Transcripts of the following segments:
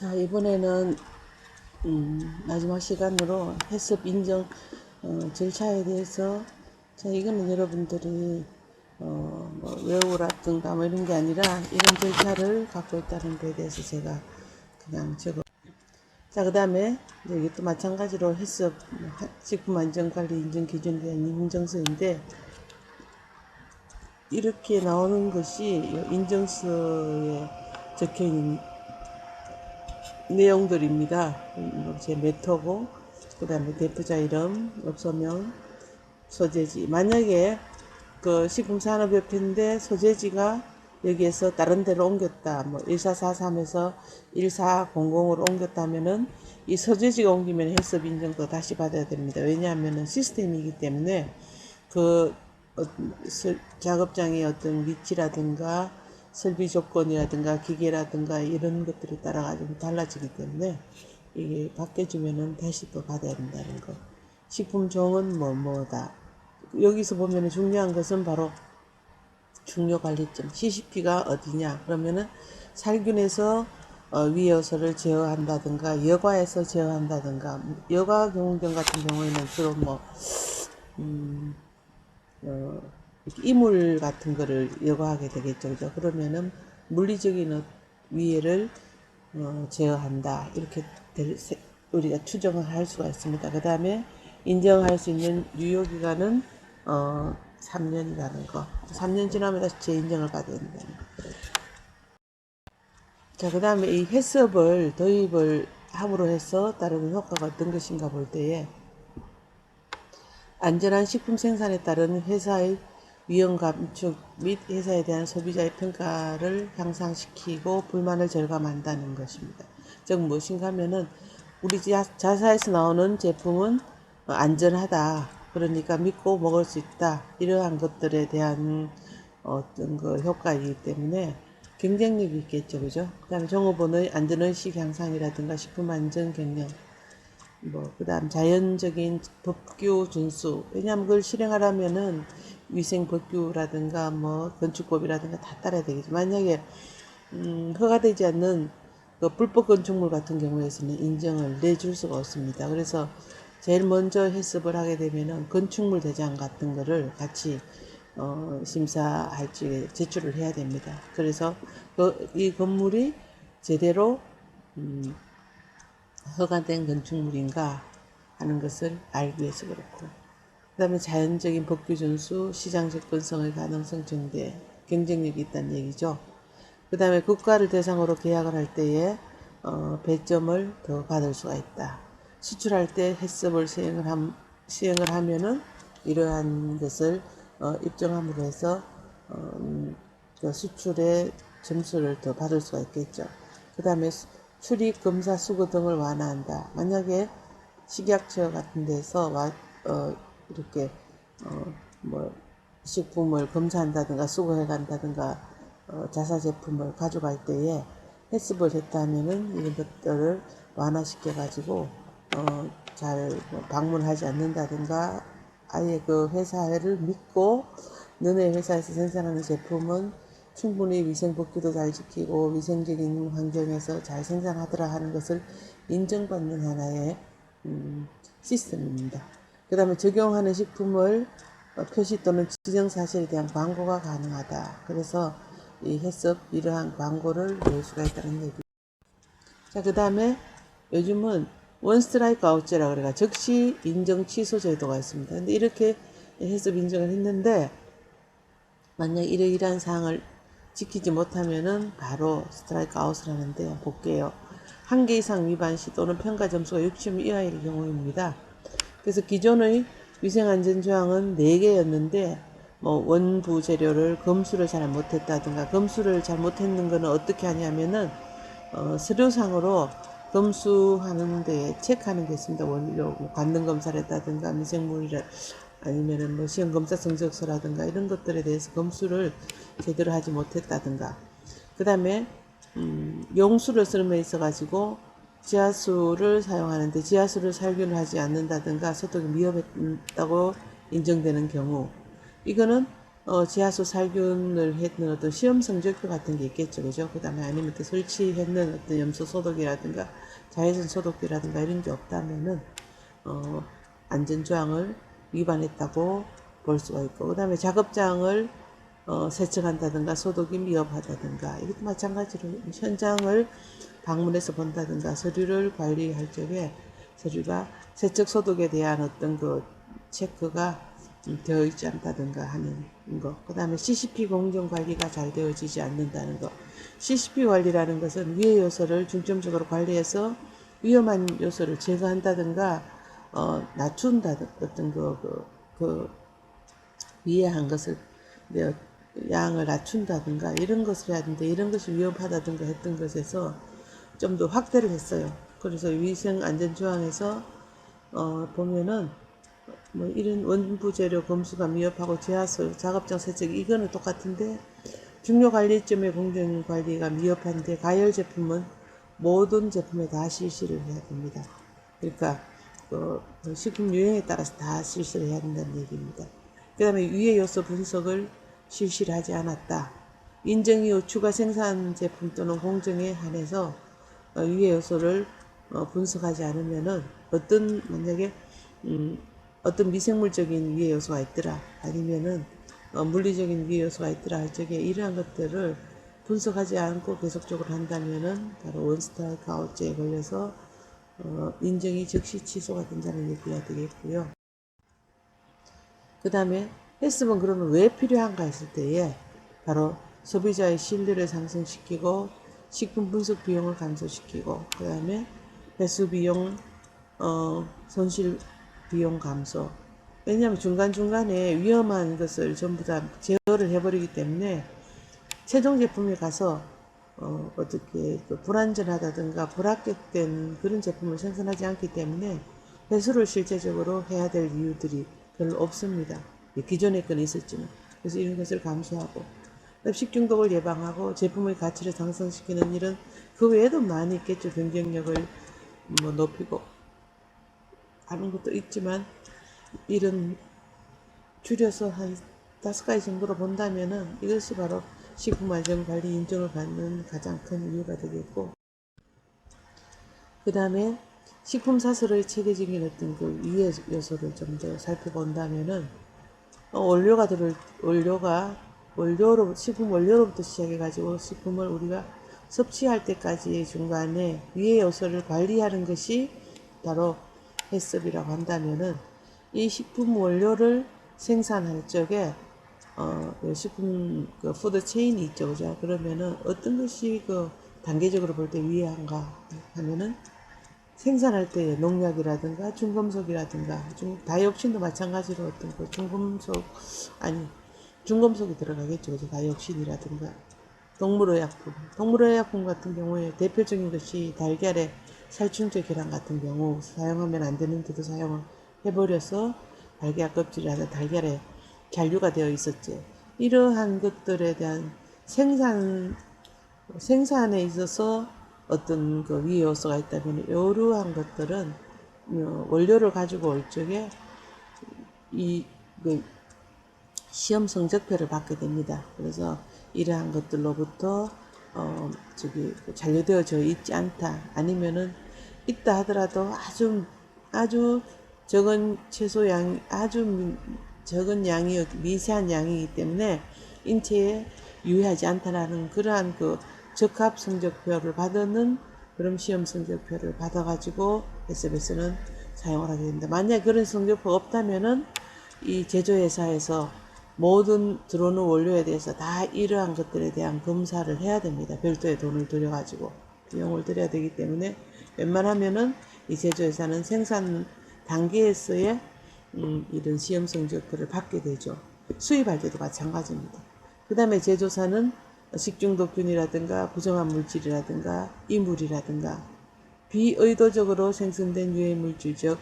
자, 이번에는 음, 마지막 시간으로 해썹 인정 어, 절차에 대해서 자, 이거는 여러분들이 어, 뭐 외우라든가 뭐 이런 게 아니라 이런 절차를 갖고 있다는 거에 대해서 제가 그냥 적어. 자, 그 다음에 여기 또 마찬가지로 해썹 하- 식품 안전관리 인증 기준에 대한 인증서인데 이렇게 나오는 것이 이 인증서에 적혀 있는 내용들입니다. 음, 제 메터고, 그 다음에 대표자 이름, 업소명, 소재지. 만약에 그 식품산업협회인데 소재지가 여기에서 다른 데로 옮겼다. 뭐 1443에서 1400으로 옮겼다면은 이 소재지가 옮기면 해썹 인정도 다시 받아야 됩니다. 왜냐하면은 시스템이기 때문에 그 어, 설- 작업장의 어떤 위치라든가 설비 조건이라든가 기계라든가 이런 것들에 따라 가지고 달라지기 때문에 이게 바뀌어지면은 다시 또 받아야 된다는 거. 식품 종은 뭐 뭐다. 여기서 보면은 중요한 것은 바로 중요 관리점 CCP가 어디냐 그러면은 살균에서 어, 위요소를 제어한다든가 여과에서 제어한다든가 여과 경운경 같은 경우에는 주로 뭐 음, 어, 이물 같은 거를 여과하게 되겠죠. 그죠? 그러면은 물리적인 어- 위해를 어, 제어한다. 이렇게 될, 세- 우리가 추정을 할 수가 있습니다. 그 다음에 인정할 수 있는 유효기간은 어, 3년이라는 거. 3년 지나면 다시 재인정을 받아야 된다는 거. 자, 그 다음에 이 해썹을 도입을 함으로 해서 따르는 효과가 어떤 것인가 볼 때에 안전한 식품 생산에 따른 회사의 위험 감축 및 회사에 대한 소비자의 평가를 향상시키고 불만을 절감한다는 것입니다. 즉 무엇인가 하면은 우리 자- 자사에서 나오는 제품은 어, 안전하다. 그러니까 믿고 먹을 수 있다. 이러한 것들에 대한 어떤 그 효과이기 때문에 경쟁력이 있겠죠. 그죠? 그 다음에 종업원의 안전의식 향상이라든가 식품 안전 경영 뭐 그 다음 자연적인 법규 준수 왜냐하면 그걸 실행하려면은 위생 법규라든가 뭐 건축법이라든가 다 따라야 되겠죠. 만약에 음, 허가되지 않는 그 불법 건축물 같은 경우에서는 인정을 내줄 수가 없습니다. 그래서 제일 먼저 해습을 하게 되면은 건축물 대장 같은 거를 같이 어, 심사할 적에 제출을 해야 됩니다. 그래서 그, 이 건물이 제대로 음, 허가된 건축물인가 하는 것을 알기 위해서 그렇고. 그 다음에 자연적인 법규 준수, 시장 접근성의 가능성 증대, 경쟁력이 있다는 얘기죠. 그 다음에 국가를 대상으로 계약을 할 때에 어, 배점을 더 받을 수가 있다. 수출할 때 해썹을 시행을, 함, 시행을 하면은 이러한 것을 어, 입증함으로 해서 어, 음, 그 수출의 점수를 더 받을 수가 있겠죠. 그 다음에 출입 검사 수거 등을 완화한다. 만약에 식약처 같은 데서 와, 어, 이렇게 어, 뭐 식품을 검사한다든가 수거해 간다든가 어, 자사 제품을 가져갈 때에 해습을 했다면은 이런 것들을 완화시켜 가지고 어, 잘뭐 방문하지 않는다든가 아예 그 회사를 믿고 너네 회사에서 생산하는 제품은 충분히 위생 법규도 잘 지키고 위생적인 환경에서 잘 생산하더라 하는 것을 인정받는 하나의 음, 시스템입니다. 그 다음에 적용하는 식품을 어, 표시 또는 지정 사실에 대한 광고가 가능하다. 그래서 이 해썹 이러한 광고를 넣을 수가 있다는 얘기. 자, 그 다음에 요즘은 원 스트라이크 아웃제라 그래가 즉시 인정 취소 제도가 있습니다. 근데 이렇게 해썹 인정을 했는데 만약 이러이러한 사항을 지키지 못하면은 바로 스트라이크 아웃을 하는데요. 볼게요. 한 개 이상 위반 시 또는 평가 점수가 60 이하일 경우입니다. 그래서 기존의 위생안전조항은 4개였는데 뭐 원부 재료를 검수를 잘 못했다든가 검수를 잘 못했는 거는 어떻게 하냐면은 어, 서류상으로 검수하는 데 체크하는 게 있습니다. 원료 뭐 관능 검사를 했다든가 미생물이라 아니면은 뭐 시험 검사 성적서라든가 이런 것들에 대해서 검수를 제대로 하지 못했다든가 그 다음에 음, 용수를 쓰는 데 있어 가지고 지하수를 사용하는데 지하수를 살균을 하지 않는다든가 소독이 위험했다고 인정되는 경우 이거는 어, 지하수 살균을 했는 어떤 시험 성적표 같은 게 있겠죠, 그죠? 그 다음에 아니면 또 설치했는 어떤 염소 소독이라든가 자외선 소독기라든가 이런 게 없다면은 어, 안전조항을 위반했다고 볼 수가 있고, 그 다음에 작업장을 어, 세척한다든가 소독이 미흡하다든가 이것도 마찬가지로 현장을 방문해서 본다든가 서류를 관리할 적에 서류가 세척 소독에 대한 어떤 그 체크가 음, 되어 있지 않다든가 하는 거. 그 다음에 CCP 공정 관리가 잘 되어지지 않는다는 거. CCP 관리라는 것은 위의 요소를 중점적으로 관리해서 위험한 요소를 제거한다든가, 어, 낮춘다든, 어떤 그, 그, 그, 위에 한 것을, 내 양을 낮춘다든가, 이런 것을 해야 되는데, 이런 것이 위험하다든가 했던 것에서 좀 더 확대를 했어요. 그래서 위생 안전 조항에서, 어, 보면은, 뭐 이런 원부 재료 검수가 미흡하고 지하수 작업장 세척 이거는 똑같은데 중요 관리점의 공정 관리가 미흡한데 가열 제품은 모든 제품에 다 실시를 해야 됩니다. 그러니까 그 식품 유형에 따라서 다 실시를 해야 된다는 얘기입니다. 그 다음에 위의 요소 분석을 실시를 하지 않았다. 인정 이후 추가 생산 제품 또는 공정에 한해서 어, 위의 요소를 어, 분석하지 않으면은 어떤 만약에 음, 어떤 미생물적인 위해 요소가 있더라 아니면은 어, 물리적인 위해 요소가 있더라 할 적에 이러한 것들을 분석하지 않고 계속적으로 한다면은 바로 원스타이크 아웃제에 걸려서 어, 인정이 즉시 취소가 된다는 얘기가 되겠고요. 그 다음에 했으면 그러면 왜 필요한가 했을 때에 바로 소비자의 신뢰를 상승시키고 식품 분석 비용을 감소시키고 그 다음에 배수 비용 어, 손실 비용 감소. 왜냐하면 중간중간에 위험한 것을 전부 다 제어를 해버리기 때문에 최종 제품에 가서 어, 어떻게 그 불안전하다든가 불합격된 그런 제품을 생산하지 않기 때문에 배수를 실제적으로 해야 될 이유들이 별로 없습니다. 기존의 건 있었지만 그래서 이런 것을 감수하고 식 중독을 예방하고 제품의 가치를 상승시키는 일은 그 외에도 많이 있겠죠. 경쟁력을 뭐 높이고 하는 것도 있지만 이런 줄여서 한 다섯 가지 정도로 본다면은 이것이 바로 식품안전관리 인정을 받는 가장 큰 이유가 되겠고 그 다음에 식품 사설의 체계적인 어떤 그 위의 요소를 좀 더 살펴본다면은 어, 원료가 들을 원료가 원료로 식품 원료로부터 시작해 가지고 식품을 우리가 섭취할 때까지의 중간에 위의 요소를 관리하는 것이 바로 해썹이라고 한다면은 이 식품 원료를 생산할 적에 어, 그 식품 그 푸드 체인이 있죠, 그죠? 그러면은 어떤 것이 그 단계적으로 볼 때 위한가 하면은 생산할 때 농약이라든가 중금속이라든가 중 다이옥신도 마찬가지로 어떤 그 중금속 아니 중금속이 들어가겠죠, 그죠? 다이옥신이라든가 동물의약품, 동물의약품 같은 경우에 대표적인 것이 달걀에 살충제 계란 같은 경우 사용하면 안 되는데도 사용을 해버려서 달걀 껍질이라든 달걀에 잔류가 되어 있었지. 이러한 것들에 대한 생산, 생산에 있어서 어떤 그 위의 요소가 있다면 이러한 것들은 어, 원료를 가지고 올 적에 이 그 시험 성적표를 받게 됩니다. 그래서 이러한 것들로부터 어 저기 잔류되어져 있지 않다 아니면은 있다 하더라도 아주 아주 적은 채소 양 아주 적은 양이 미세한 양이기 때문에 인체에 유해하지 않다라는 그러한 그 적합 성적표를 받는 그런 시험 성적표를 받아가지고 SBS는 사용을 하게 됩니다. 만약 그런 성적표가 없다면은 이 제조회사에서 모든 들어오는 원료에 대해서 다 이러한 것들에 대한 검사를 해야 됩니다. 별도의 돈을 들여가지고 비용을 들여야 되기 때문에 웬만하면은 이 제조회사는 생산 단계에서의 음, 이런 시험 성적표를 받게 되죠. 수입할 때도 마찬가지입니다. 그 다음에 제조사는 식중독균이라든가 부정한 물질이라든가 이물이라든가 비의도적으로 생성된 유해 물질 즉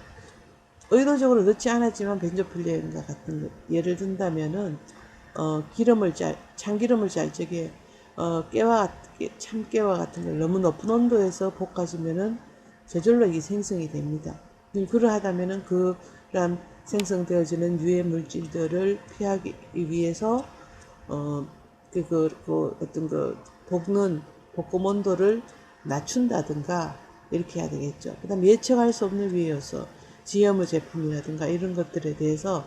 의도적으로 넣지 않았지만 벤조필렌과 같은 것 예를 든다면은 어, 기름을 짤 참기름을 짤 적에 어, 깨와 참깨와 같은 걸 너무 높은 온도에서 볶아주면은 저절로 이게 생성이 됩니다. 그러하다면은 그런 생성되어지는 유해 물질들을 피하기 위해서 어, 그, 그, 그 어떤 그 볶는 볶음 온도를 낮춘다든가 이렇게 해야 되겠죠. 그 다음 예측할 수 없는 위에 요소, GMO 제품이라든가 이런 것들에 대해서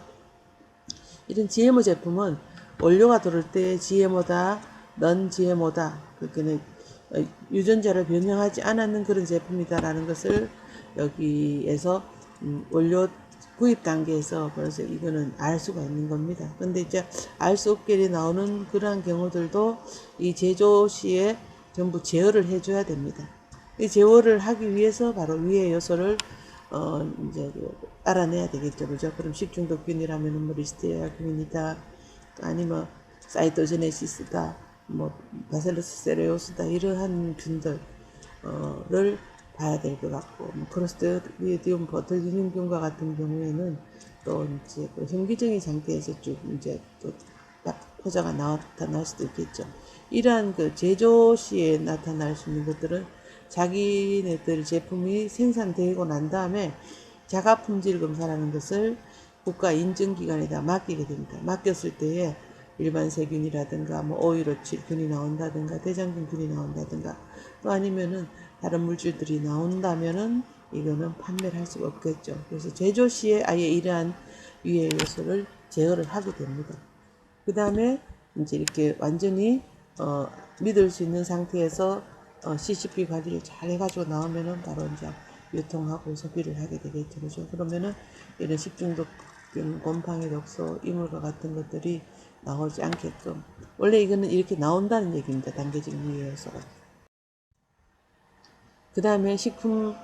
이런 GMO 제품은 원료가 들어올 때 GMO다, 넌 GMO다, 그러니까 유전자를 변형하지 않았는 그런 제품이다라는 것을 여기에서 음, 원료 구입 단계에서 벌써 이거는 알 수가 있는 겁니다. 근데 이제 알 수 없게 나오는 그러한 경우들도 이 제조 시에 전부 제어를 해줘야 됩니다. 이 제어를 하기 위해서 바로 위의 요소를 어 이제 그 알아내야 되겠죠, 그죠? 그럼 식중독균이라면은 뭐 리스테리아 균이다, 아니면 사이토제네시스다, 뭐 바셀러스 세레오스다 이러한 균들을 봐야 될 것 같고, 뭐 크로스트리디움 버틀리늄균과 같은 경우에는 또 이제 그 현기증의 상태에서 쭉 이제 또딱 포자가 나타날 수도 있겠죠. 이러한 그 제조 시에 나타날 수 있는 것들은 자기네들 제품이 생산되고 난 다음에 자가 품질 검사라는 것을 국가 인증기관에다 맡기게 됩니다. 맡겼을 때에 일반 세균이라든가 뭐 오이로칠균이 나온다든가 대장균균이 나온다든가 또 아니면은 다른 물질들이 나온다면은 이거는 판매를 할 수가 없겠죠. 그래서 제조 시에 아예 이러한 위의 요소를 제어를 하게 됩니다. 그 다음에 이제 이렇게 완전히 어, 믿을 수 있는 상태에서 어, CCP 관리를 잘 해가지고 나오면은 바로 이제 유통하고 소비를 하게 되겠죠. 그죠? 그러면은 이런 식중독균, 곰팡이 독소, 이물과 같은 것들이 나오지 않게끔. 원래 이거는 이렇게 나온다는 얘기입니다. 단계적 유효요소가. 그 다음에 식품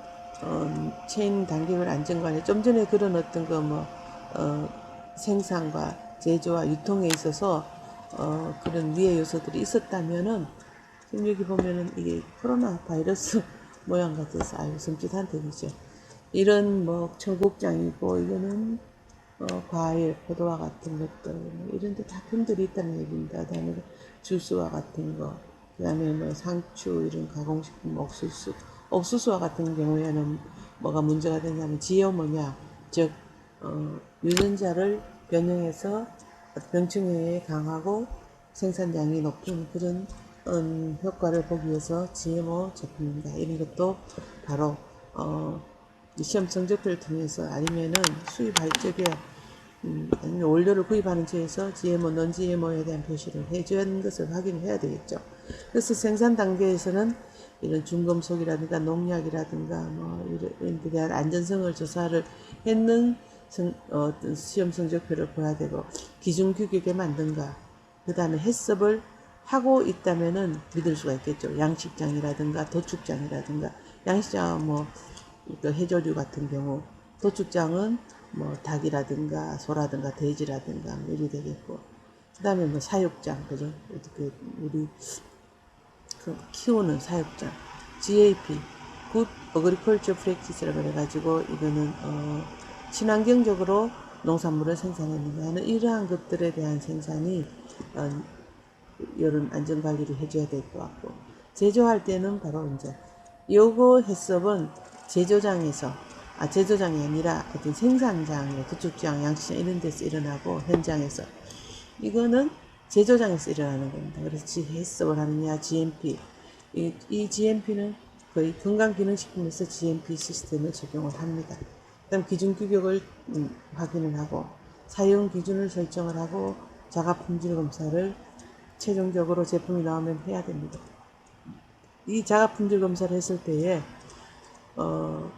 어, 체인 단계별 안전관리. 좀 전에 그런 어떤 거 뭐 어, 생산과 제조와 유통에 있어서 어, 그런 위해 요소들이 있었다면은 지금 여기 보면은 이게 코로나 바이러스 모양 같아서 아유 섬찟한 데이죠. 이런 뭐 청국장이고 이거는 어, 과일, 포도와 같은 것들 뭐 이런 데다 품들이 있다는 얘기입니다. 그다음에 주스와 같은 거, 그 다음에 뭐 상추 이런 가공식품, 옥수수, 옥수수와 같은 경우에는 뭐가 문제가 되냐면 지어 뭐냐, 즉 어, 유전자를 변형해서 병충해에 강하고 생산량이 높은 그런 음, 효과를 보기 위해서 GMO 제품입니다. 이런 것도 바로 어, 시험 성적표를 통해서 아니면은 수입할 적에 음, 아니면 원료를 구입하는 지에서 GMO, 넌 GMO에 대한 표시를 하는 것을 확인을 해야 되겠죠. 그래서 생산 단계에서는 이런 중금속이라든가 농약이라든가 뭐 이런 데 대한 안전성을 조사를 했는 성, 어, 시험 성적표를 봐야 되고 기준 규격에 맞는가 그 다음에 해썹을 하고 있다면은 믿을 수가 있겠죠. 양식장이라든가 도축장이라든가 양식장은 뭐그 해조류 같은 경우 도축장은 뭐 닭이라든가 소라든가 돼지라든가 뭐 이리 되겠고 그 다음에 뭐 사육장 그죠? 그 우리 그 키우는 사육장 GAP Good Agriculture Practice라고 해가지고 이거는 어 친환경적으로 농산물을 생산했는가 하는 이러한 것들에 대한 생산이 어, 이런 안전 관리를 해줘야 될 것 같고 제조할 때는 바로 이제 요거 해썹은 제조장에서 아 제조장이 아니라 어떤 생산장, 도축장, 양식장 이런 데서 일어나고 현장에서 이거는 제조장에서 일어나는 겁니다. 그래서 해썹을 하느냐 GMP 이, 이 GMP는 거의 건강기능식품에서 GMP 시스템을 적용을 합니다. 그다음 기준 규격을 음, 확인을 하고 사용 기준을 설정을 하고 자가 품질 검사를 최종적으로 제품이 나오면 해야 됩니다. 이 자가 품질 검사를 했을 때에 어,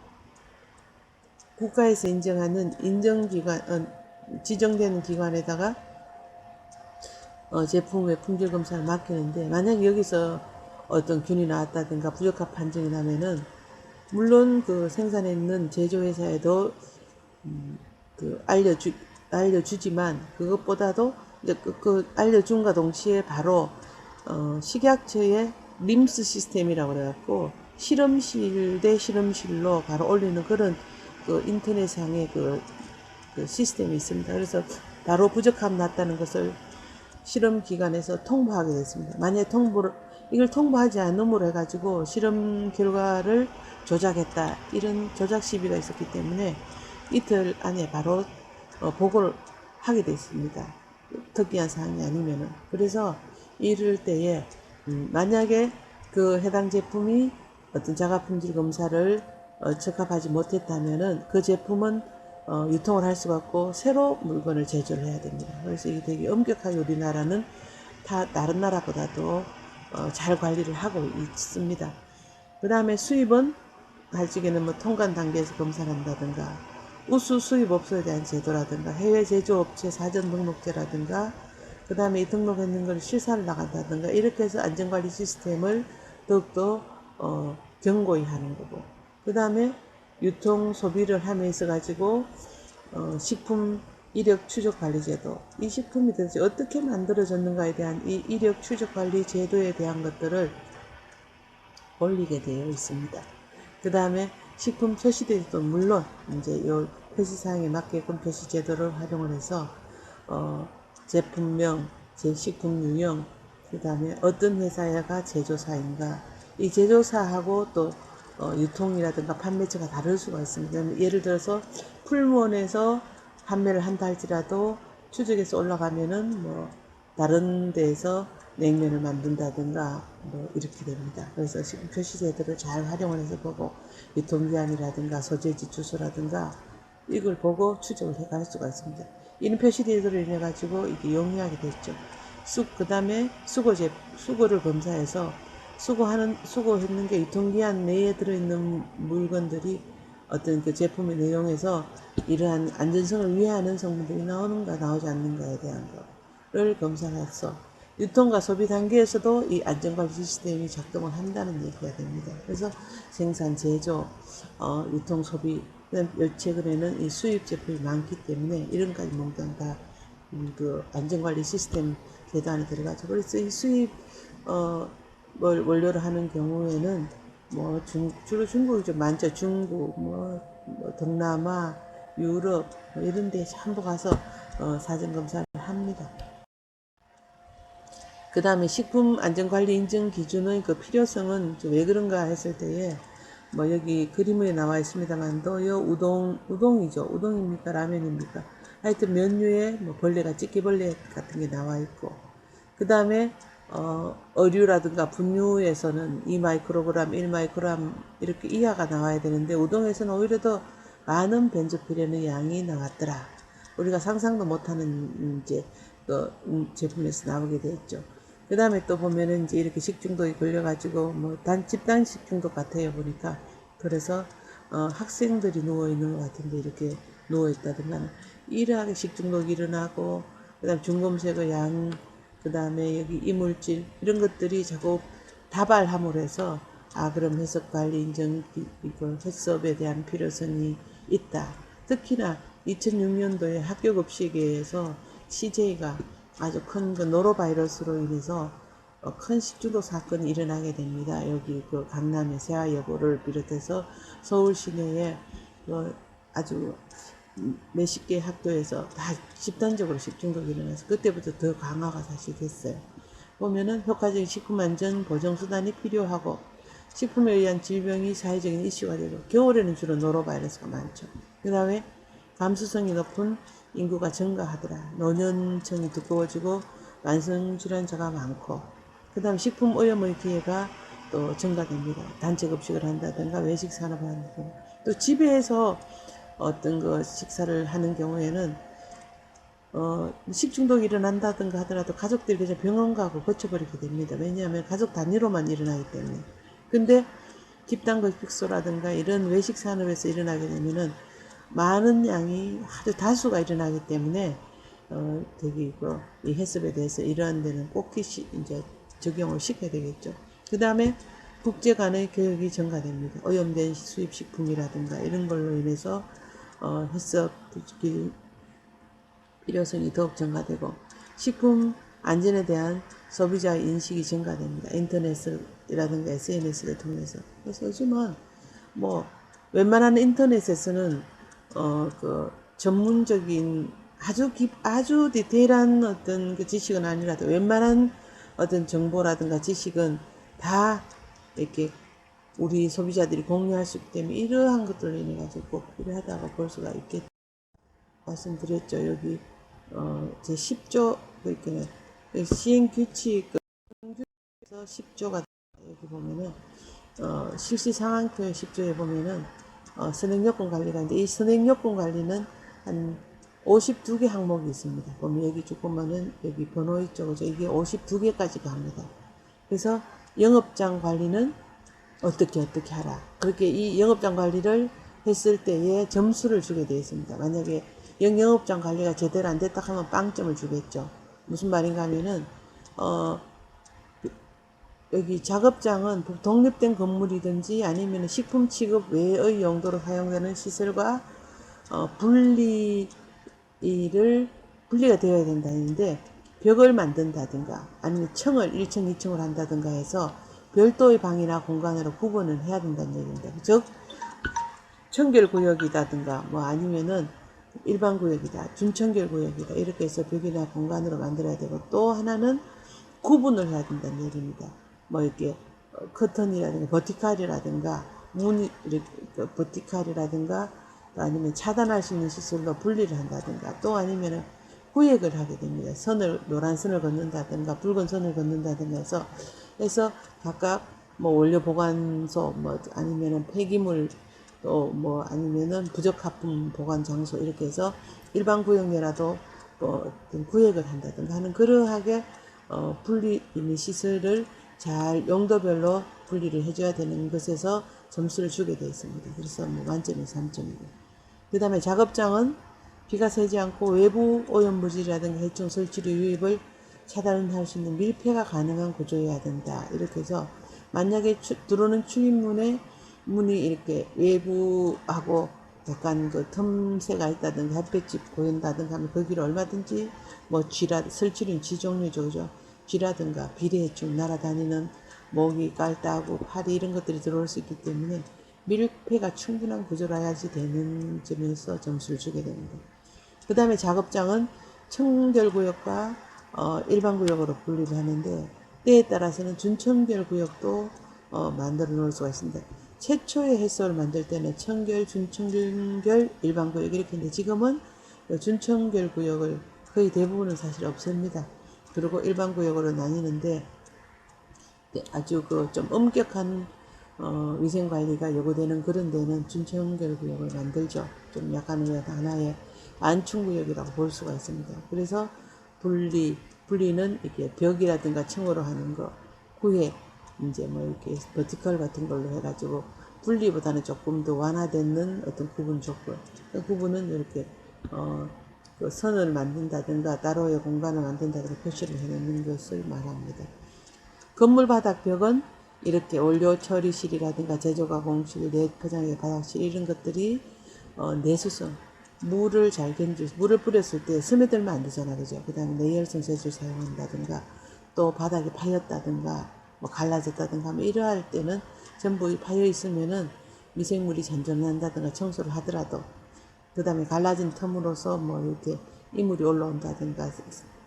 국가에서 인정하는 인정기관 어, 지정되는 기관에다가 어, 제품의 품질 검사를 맡기는데 만약 여기서 어떤 균이 나왔다든가 부적합 판정이 나면은 물론 그 생산해 있는 제조회사에도 음, 그 알려주 알려주지만 그것보다도 이제 그, 그 알려준과 동시에 바로 어, 식약처의 림스 시스템이라고 그래갖고 실험실 대 실험실로 바로 올리는 그런 그 인터넷상의 그, 그 시스템이 있습니다. 그래서 바로 부적합 났다는 것을 실험 기관에서 통보하게 됐습니다. 만약 통보를 이걸 통보하지 않음으로 해가지고 실험 결과를 조작했다 이런 조작 시비가 있었기 때문에 이틀 안에 바로 어, 보고를 하게 됐습니다. 특이한 사항이 아니면은 그래서 이럴 때에 음, 만약에 그 해당 제품이 어떤 자가 품질 검사를 어, 적합하지 못했다면은 그 제품은 어, 유통을 할 수가 없고 새로 물건을 제조를 해야 됩니다. 그래서 이게 되게 엄격하게 우리나라는 다 다른 나라보다도 어, 잘 관리를 하고 있습니다. 그 다음에 수입은 갈지기는 뭐 통관 단계에서 검사를 한다든가 우수 수입 업소에 대한 제도라든가 해외 제조업체 사전 등록제라든가 그 다음에 이 등록했는 걸 실사를 나간다든가 이렇게 해서 안전관리 시스템을 더욱더 어, 견고히 하는 거고 그 다음에 유통 소비를 함에 있어 가지고 어, 식품 이력 추적 관리 제도 이 식품이 도대체 어떻게 만들어졌는가에 대한 이 이력 추적 관리 제도에 대한 것들을 올리게 되어 있습니다. 그 다음에 식품 표시제도 물론 이제 요 표시 사항에 맞게끔 표시 제도를 활용을 해서 어, 제품명, 제 식품 유형, 그 다음에 어떤 회사가 제조사인가 이 제조사하고 또 어, 유통이라든가 판매처가 다를 수가 있습니다. 예를 들어서 풀무원에서 판매를 한다 할지라도 추적해서 올라가면은 뭐 다른 데에서 냉면을 만든다든가 뭐 이렇게 됩니다. 그래서 지금 표시제도를 잘 활용을 해서 보고 유통기한이라든가 소재지 주소라든가 이걸 보고 추적을 해갈 수가 있습니다. 이런 표시제도를 인해 가지고 이게 용이하게 됐죠. 수, 그 다음에 수거제, 수거를 검사해서 수거하는, 수거했는 게 유통기한 내에 들어있는 물건들이 어떤 그 제품의 내용에서 이러한 안전성을 위하는 성분들이 나오는가 나오지 않는가에 대한 거를 검사해서 유통과 소비 단계에서도 이 안전관리 시스템이 작동을 한다는 얘기가 됩니다. 그래서 생산, 제조, 어, 유통, 소비, 최근에는 이 수입 제품이 많기 때문에 이런 까지 몽땅 다 음, 그 안전관리 시스템 안에 들어가죠. 그래서 이 수입 어, 뭘 원료를 하는 경우에는 뭐 중, 주로 중국이 좀 많죠. 중국, 뭐, 뭐 동남아, 유럽 뭐 이런 데 전부 가서 어, 사전 검사를 합니다. 그 다음에 식품 안전관리 인증 기준의 그 필요성은 좀왜 그런가 했을 때에 뭐 여기 그림에 나와 있습니다만도 요 우동 우동이죠 우동입니까 라면입니까 하여튼 면류에 뭐 벌레가 찌개벌레 같은 게 나와 있고 그 다음에 어, 어류라든가 분유에서는 2 마이크로그램, 1 마이크로그램 이렇게 이하가 나와야 되는데 우동에서는 오히려 더 많은 벤조피렌의 양이 나왔더라. 우리가 상상도 못하는 이제 그 음, 제품에서 나오게 됐죠. 그 다음에 또 보면은 이제 이렇게 식중독이 걸려가지고 뭐 단 집단 식중독 같아요 보니까 그래서 어, 학생들이 누워 있는 것 같은데 이렇게 누워 있다든가 이러하게 식중독이 일어나고 그 다음 중금속의 양 그 다음에 여기 이물질 이런 것들이 자꾸 다발함으로 해서 아 그럼 해석 관리 인정 기- 이거 해썹에 대한 필요성이 있다. 특히나 2006년도에 학교 급식에서 CJ가 아주 큰 그 노로바이러스로 인해서 어, 큰 식중독 사건이 일어나게 됩니다. 여기 그 강남의 세아여고를 비롯해서 서울 시내에 그 아주 몇십 개 학교에서 다 집단적으로 식중독이 일어나서 그때부터 더 강화가 사실 됐어요. 보면은 효과적인 식품 안전 보정 수단이 필요하고 식품에 의한 질병이 사회적인 이슈가 되고 겨울에는 주로 노로바이러스가 많죠. 그 다음에 감수성이 높은 인구가 증가하더라. 노년층이 두꺼워지고 만성질환자가 많고 그 다음 식품 오염의 기회가 또 증가됩니다. 단체 급식을 한다든가 외식 산업을 한다든가 또 집에서 어떤 그 식사를 하는 경우에는 어, 식중독이 일어난다든가 하더라도 가족들이 그냥 병원 가고 거쳐버리게 됩니다. 왜냐하면 가족 단위로만 일어나기 때문에. 근데 집단 급식소라든가 이런 외식 산업에서 일어나게 되면은 많은 양이 아주 다수가 일어나기 때문에 어, 되게 그, 이 해썹에 대해서 이러한 데는 꼭 시, 이제 적용을 시켜야 되겠죠. 그 다음에 국제 간의 교육이 증가됩니다. 오염된 수입 식품이라든가 이런 걸로 인해서 어, 해썹 기- 필요성이 더욱 증가되고 식품 안전에 대한 소비자 인식이 증가됩니다. 인터넷이라든가 SNS를 통해서. 그래서 요즘은 뭐 웬만한 인터넷에서는 어 그 전문적인 아주 깊 아주 디테일한 어떤 그 지식은 아니라도 웬만한 어떤 정보라든가 지식은 다 이렇게 우리 소비자들이 공유할 수 있기 때문에 이러한 것들로 인해 가지고 꼭 필요하다고 볼 수가 있겠죠. 말씀드렸죠. 여기 어, 제 10조 그러니까 시행 규칙 그에서 10조가 여기 보면은 어, 실시 상황표의 10조에 보면은 어, 선행요건 관리가 있는데 이 선행요건 관리는 한 52개 항목이 있습니다. 보면 여기 쭉 보면은 여기 번호. 그죠? 이게 52개까지 갑니다. 그래서 영업장 관리는 어떻게 어떻게 하라. 그렇게 이 영업장 관리를 했을 때에 점수를 주게 되어 있습니다. 만약에 영- 영업장 관리가 제대로 안 됐다 하면 빵점을 주겠죠. 무슨 말인가 하면은 어 여기 작업장은 독립된 건물이든지 아니면 식품 취급 외의 용도로 사용되는 시설과 어, 분리를 분리가 되어야 된다는데 벽을 만든다든가 아니면 층을 1층, 2층을 한다든가 해서 별도의 방이나 공간으로 구분을 해야 된다는 얘기입니다. 즉 청결 구역이라든가 뭐 아니면은 일반 구역이다, 준청결 구역이다 이렇게 해서 벽이나 공간으로 만들어야 되고 또 하나는 구분을 해야 된다는 얘기입니다. 뭐 이렇게 어, 커튼이라든가 버티칼이라든가 문이 이렇게 그 버티칼이라든가 또 아니면 차단할 수 있는 시설로 분리를 한다든가 또 아니면은 구획을 하게 됩니다. 선을 노란 선을 걷는다든가 붉은 선을 걷는다든가 해서 해서 각각 뭐 원료 보관소 뭐 아니면은 폐기물 또 뭐 아니면은 부적합품 보관 장소 이렇게 해서 일반 구역내라도 또 어떤 구획을 한다든가 하는 그러하게 어 분리 있는 시설을 잘 용도별로 분리를 해줘야 되는 것에서 점수를 주게 되어 있습니다. 그래서 뭐 만점에 3점이고 그 다음에 작업장은 비가 새지 않고 외부 오염물질이라든가 해충 설치류 유입을 차단할 수 있는 밀폐가 가능한 구조여야 된다. 이렇게 해서 만약에 추- 들어오는 출입문에 문이 이렇게 외부하고 약간 그 틈새가 있다든가 햇볕이 보인다든가 하면 거기를 얼마든지 뭐 쥐라 설치류는 쥐 종류죠 그죠 쥐라든가 비례해충 날아다니는 모기 깔따구 파리 이런 것들이 들어올 수 있기 때문에 밀폐가 충분한 구조로 해야지 되는 점에서 점수를 주게 됩니다. 그 다음에 작업장은 청결구역과 어, 일반구역으로 분리를 하는데 때에 따라서는 준청결 구역도 어, 만들어 놓을 수가 있습니다. 최초의 해소를 만들 때는 청결, 준청결, 일반구역 이렇게 했는데 지금은 준청결 구역을 거의 대부분은 사실 없습니다. 그리고 일반 구역으로 나뉘는데 네, 아주 그 좀 엄격한 어, 위생 관리가 요구되는 그런 데는 준청결 구역을 만들죠. 좀 약간 왜 하나의 안충 구역이라고 볼 수가 있습니다. 그래서 분리 분리는 이렇게 벽이라든가 층으로 하는 거, 구획 이제 뭐 이렇게 버티컬 같은 걸로 해가지고 분리보다는 조금 더 완화되는 어떤 구분 조건. 그 구분은 이렇게 어, 그 선을 만든다든가 따로의 공간을 만든다든가 표시를 해놓는 것을 말합니다. 건물 바닥 벽은 이렇게 원료 처리실이라든가 제조 가 공실, 내 포장의 바닥실 이런 것들이 어, 내수성 물을 잘 견딜 물을 뿌렸을 때 스며들면 안 되잖아 그죠 그 다음에 내열성 세제를 사용한다든가 또 바닥이 파였다든가 뭐 갈라졌다든가 하면 이러할 때는 전부 파여 있으면은 미생물이 잔존한다든가 청소를 하더라도 그 다음에 갈라진 틈으로서 뭐 이렇게 이물이 올라온다든가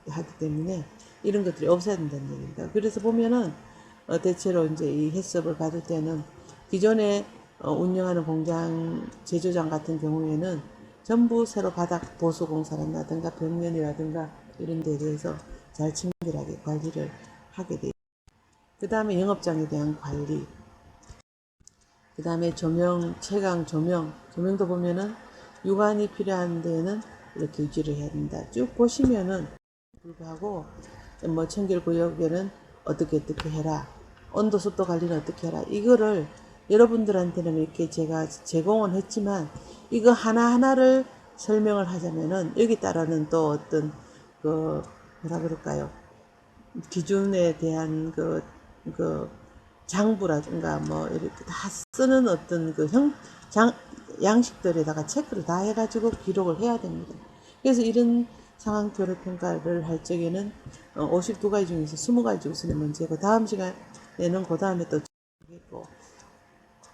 하기 때문에 이런 것들이 없어야 된다는 얘기입니다. 그래서 보면은 어, 대체로 이제 이 해썹을 받을 때는 기존에 어, 운영하는 공장 제조장 같은 경우에는 전부 새로 바닥 보수 공사를 한다든가 벽면이라든가 이런 데에 대해서 잘 친밀하게 관리를 하게 돼요. 그 다음에 영업장에 대한 관리. 그 다음에 조명, 채광 조명. 조명도 보면은 유관이 필요한 데는 이렇게 유지를 해야 된다. 쭉 보시면은 불구하고 뭐 청결구역에는 어떻게 어떻게 해라. 온도 습도 관리는 어떻게 해라. 이거를 여러분들한테는 이렇게 제가 제공은 했지만 이거 하나하나를 설명을 하자면은 여기 따라는 또 어떤 그 뭐라 그럴까요? 기준에 대한 그, 그 장부라든가 뭐 이렇게 다 쓰는 어떤 그 형, 장, 양식들에다가 체크를 다 해가지고 기록을 해야 됩니다. 그래서 이런 상황표를 평가를 할 적에는 어, 52가지 중에서 20가지 중에 쓰는 문제고 다음 시간에는 그 다음에 또 있고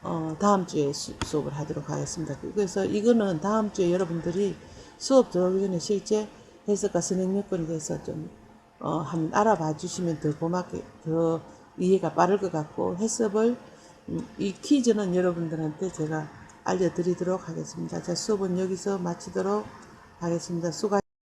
어, 다음 주에 수, 수업을 하도록 하겠습니다. 그래서 이거는 다음 주에 여러분들이 수업 들어오기 전에 실제 해석과 선행 요건에 대해서 좀 어, 한번 알아봐 주시면 더 고맙게 더 이해가 빠를 것 같고 해석을 음, 이 퀴즈는 여러분들한테 제가 알려드리도록 하겠습니다. 자 수업은 여기서 마치도록 하겠습니다. 수고.